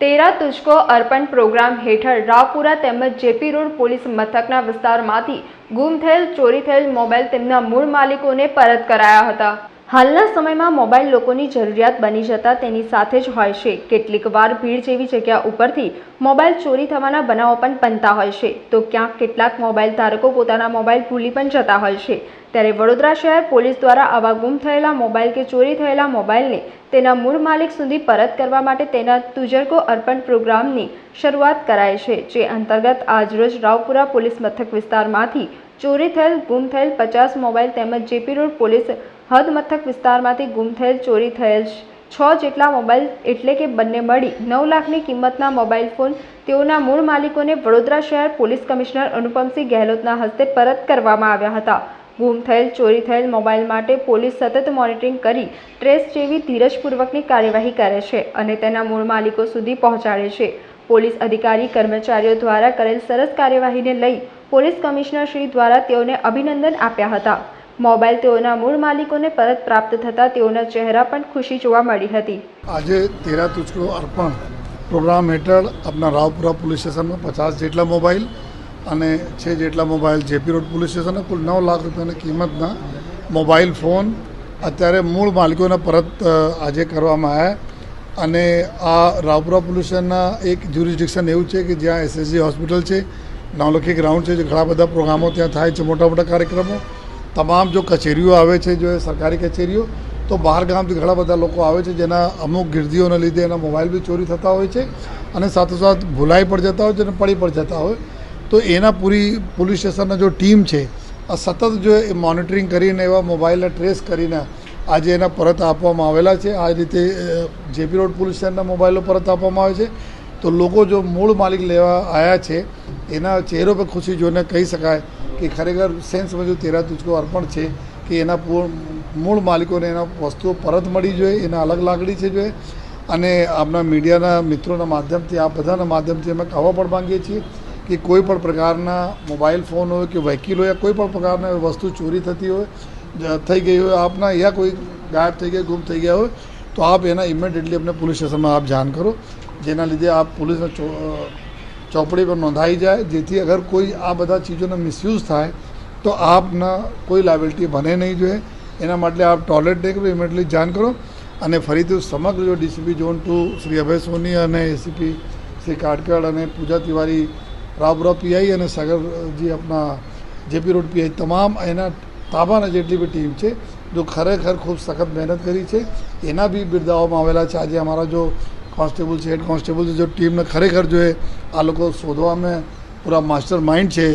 તેરા તુજકો અર્પણ પ્રોગ્રામ હેઠળ રાવપુરા તેમજ જેપી રોડ પોલીસ મથકના વિસ્તારમાંથી ગુમ થયેલ, ચોરી થયેલ મોબાઈલ તેમના મૂળ માલિકોને પરત કરાયા હતા. હાલના સમયમાં મોબાઈલ લોકોની જરૂરિયાત બની જતા તેની સાથે જ હોય છે. કેટલીક વાર ભીડ જેવી જગ્યા ઉપરથી મોબાઈલ ચોરી થવાના બનાવો પણ બનતા હોય છે. તો ક્યાંક કેટલાક મોબાઈલ ધારકો પોતાના મોબાઈલ ભૂલી પણ જતા હોય છે. ત્યારે વડોદરા શહેર પોલીસ દ્વારા આવા ગુમ થયેલા મોબાઈલ કે ચોરી થયેલા મોબાઈલને તેના મૂળ માલિક સુધી પરત કરવા માટે તેના તુજરકો અર્પણ પ્રોગ્રામની શરૂઆત કરાય છે, જે અંતર્ગત આજરોજ રાવપુરા પોલીસ મથક વિસ્તારમાંથી ચોરી થયેલ, ગુમ થયેલ પચાસ મોબાઈલ તેમજ જેપી રોડ પોલીસ હદ મથક વિસ્તારમાંથી ગુમ થયેલ, ચોરી થયેલ છ જેટલા મોબાઈલ એટલે કે બંને મળી. નવ લાખની કિંમતના મોબાઈલ ફોન તેઓના મૂળ માલિકોને વડોદરા શહેર પોલીસ કમિશનર અનુપમસિંહ ગેહલોતના હસ્તે પરત કરવામાં આવ્યા હતા. ગુમ થયેલ, ચોરી થયેલ મોબાઈલ માટે પોલીસ સતત મોનિટરિંગ કરી ટ્રેસ જેવી ધીરજપૂર્વકની કાર્યવાહી કરે છે અને તેના મૂળ માલિકો સુધી પહોંચાડે છે. પોલીસ અધિકારી, કર્મચારીઓ દ્વારા કરેલ સરસ કાર્યવાહીને લઈ પોલીસ કમિશનર શ્રી દ્વારા તેઓને અભિનંદન આપ્યા હતા. મોબાઈલ તેઓના મૂળ માલિકોને પરત પ્રાપ્ત થતાં તેઓના ચહેરા પણ ખુશી જોવા મળી હતી. આજે તેરા તુચકો અર્પણ પ્રોગ્રામ હેઠળ આપણા રાવપુરા પોલીસ સ્ટેશનમાં પચાસ જેટલા મોબાઈલ અને છે જેટલા મોબાઈલ જેપી રોડ પોલીસ સ્ટેશને કુલ નવ લાખ રૂપિયાની કિંમતના મોબાઈલ ફોન અત્યારે મૂળ માલિકોને પરત આજે કરવામાં આવ્યા અને આ રાવપુરા પોલીસ સ્ટેશનના એક જ્યુરિસ્ડિક્શન એવું છે કે જ્યાં એસએસજી હોસ્પિટલ છે નવલખી ગ્રાઉન્ડ છે, જે ઘણા બધા પ્રોગ્રામો ત્યાં થાય છે મોટા મોટા કાર્યક્રમો. તમામ જો કચેરીઓ આવે છે, જો સરકારી કચેરીઓ, તો બહાર ગામથી ઘણા બધા લોકો આવે છે, જેના અમુક ગીર્દીઓના લીધે એના મોબાઈલ બી ચોરી થતા હોય છે અને સાથોસાથ ભૂલાઈ પણ જતા હોય છે અને પડી પણ જતા હોય. તો એના પૂરી પોલીસ સ્ટેશનના જો ટીમ છે, આ સતત જો એ મોનિટરિંગ કરીને એવા મોબાઈલને ટ્રેસ કરીને આજે એના પરત આપવામાં આવેલા છે. આ રીતે જેપી રોડ પોલીસ સ્ટેશનના મોબાઈલો પરત આપવામાં આવે છે. તો લોકો જો મૂળ માલિક લેવા આવ્યા છે, એના ચહેરો પર ખુશી જોઈને કહી શકાય કે ખરેખર સેન્સ જો તેરા તુચકો અર્પણ છે કે એના મૂળ માલિકોને એના વસ્તુઓ પરત મળી જોઈએ, એના અલગ લાગણી છે જોઈએ. અને આપણા મીડિયાના મિત્રોના માધ્યમથી, આ બધાના માધ્યમથી અમે કહેવા પણ માંગીએ છીએ કે કોઈ પણ પ્રકારના મોબાઈલ ફોન હોય કે વહીકલ હોય, કોઈ પણ પ્રકારના વસ્તુ ચોરી થતી હોય થઈ ગઈ હોય, આપના યા કોઈ ગાયબ થઈ ગયા, ગુમ થઈ ગયા હોય, તો આપ એના ઇમિડિયેટલી અમને પોલીસ સ્ટેશનમાં આપ જાણ કરો. જેના લીધે આપ પોલીસના ચોપડી પર નોંધાઈ જાય, જેથી અગર કોઈ આ બધા ચીજોનો મિસયુઝ થાય, તો આપના કોઈ લાયબિલિટી બને નહીં જોઈએ. એના માટે આપ ટોયલેટ ડે ઇમિડિયટલી જાણ કરો અને ફરીથી સમગ્ર જો DCP zone two Shri Abhay Soni અને એસીપી શ્રી કાટકડ અને પૂજા તિવારી રાવપુરા પીઆઈ અને સાગરજી આપણા જેપી રોડ પીઆઈ તમામ એના તાબાના જેટલી બી ટીમ છે, જો ખરેખર ખૂબ સખત મહેનત કરી છે, એના બી બિરદાવવામાં આવેલા છે. આજે અમારા જો કોન્સ્ટેબલ છે, હેડ કોન્સ્ટેબલ છે, જો ટીમને ખરેખર જોઈએ આ લોકો શોધવામાં પૂરા માસ્ટર માઇન્ડ છે,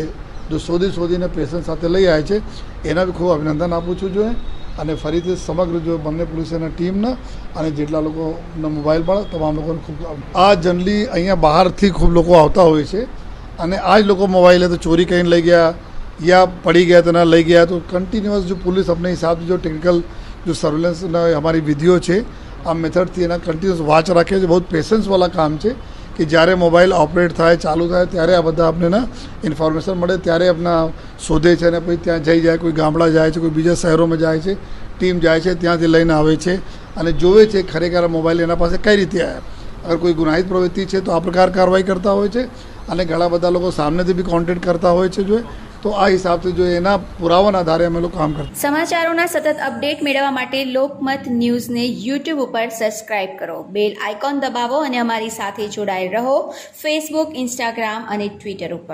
જો શોધી શોધીને પેશન્ટ સાથે લઈ આવે છે, એના બી ખૂબ અભિનંદન આપું છું જોઈએ અને ફરીથી સમગ્ર જો બંને પોલીસના ટીમના અને જેટલા લોકોના મોબાઈલ પણ તમામ લોકોને ખૂબ આ જનરલી અહીંયા બહારથી ખૂબ લોકો આવતા હોય છે. અને આ જ લોકો મોબાઈલે તો ચોરી કરીને લઈ ગયા, યા પડી ગયા, તેના લઈ ગયા, તો કન્ટિન્યુઅસ જો પોલીસ આપણે હિસાબથી જો ટેકનિકલ જો સર્વેલન્સના અમારી વિધિઓ છે આ મેથડથી એના કન્ટિન્યુઅસ વાચ રાખે છે. બહુ પેશન્સવાળા કામ છે કે જ્યારે મોબાઈલ ઓપરેટ થાય, ચાલુ થાય, ત્યારે આ બધા આપણને ઇન્ફોર્મેશન મળે. ત્યારે આપણા શોધે છે અને પછી ત્યાં જઈ જાય, કોઈ ગામડા જાય છે, કોઈ બીજા શહેરોમાં જાય છે ટીમ જાય છે, ત્યાંથી લઈને આવે છે અને જોવે છે ખરેખર મોબાઈલ એના પાસે કઈ રીતે આવ્યા અગર કોઈ ગુનાહિત પ્રવૃત્તિ છે તો આ પ્રકાર કાર્યવાહી કરતા હોય છે. અને ઘણા બધા લોકો સામનેથી બી કોન્ટેક્ટ કરતા હોય છે જો તો આ હિસાબથી જો એના પુરાવાના આધારે અમે લોકો કામ કરતા સમાચારોના સતત અપડેટ મેળવવા માટે લોકમત ન્યૂઝને યુટ્યુબ ઉપર સબસ્ક્રાઇબ કરો. બેલ આઇકોન દબાવો અને અમારી સાથે જોડાયેલ રહો. ફેસબુક ઇન્સ્ટાગ્રામ અને ટ્વિટર ઉપર.